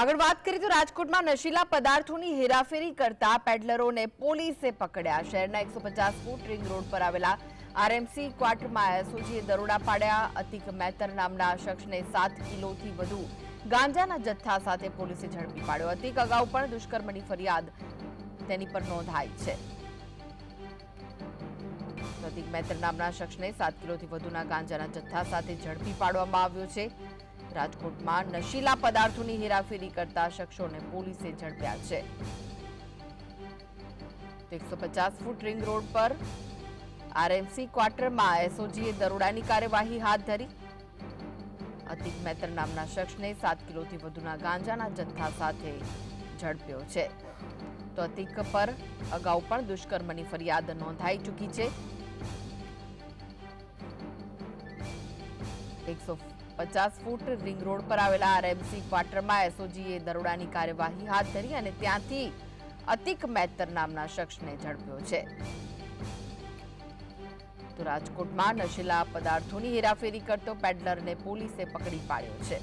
આગળ વાત કરીએ તો રાજકોટમાં નશીલા પદાર્થોની હેરાફેરી કરતા પેડલરોને પોલીસે પકડ્યા. શહેરના એકસો પચાસ ફૂટ રિંગ રોડ પર આવેલા આરએમસી ક્વાર્ટરમાં એસઓજીએ દરોડા પાડ્યા. અતિક મેતર નામના શખ્સને સાત કિલોથી વધુ ગાંજાના જથ્થા સાથે પોલીસે ઝડપી પાડ્યો. અતિક અગાઉ પણ દુષ્કર્મની ફરિયાદ તેની પર નોંધાઈ છે. અતિક મહેતર નામના શખ્સને સાત કિલોથી વધુના ગાંજાના જથ્થા સાથે ઝડપી પાડવામાં આવ્યો છે. રાજકોટમાં નશીલા પદાર્થોની હેરાફેરી કરતા શખ્સોને પોલીસે ઝડપ્યા છે. એકસો પચાસ ફૂટ રિંગ રોડ પર આરએમસી ક્વાર્ટરમાં એસઓજીએ દરોડાની કાર્યવાહી હાથ ધરી. અતિક મૈત્ર નામના શખ્સને સાત કિલોથી વધુના ગાંજાના જથ્થા સાથે ઝડપ્યો છે. તો અતિક પર અગાઉ પણ દુષ્કર્મની ફરિયાદ નોંધાઈ ચૂકી છે. એકસો પચાસ ફૂટ રિંગ રોડ પર આવેલા આરએમસી ક્વાર્ટરમાં એસઓજીએ દરોડાની કાર્યવાહી હાથ ધરી અને ત્યાંથી અતિક મૈતર નામના શખ્સને ઝડપ્યો છે. તો રાજકોટમાં નશીલા પદાર્થોની હેરાફેરી કરતો પેડલરને પોલીસે પકડી પાડ્યો છે.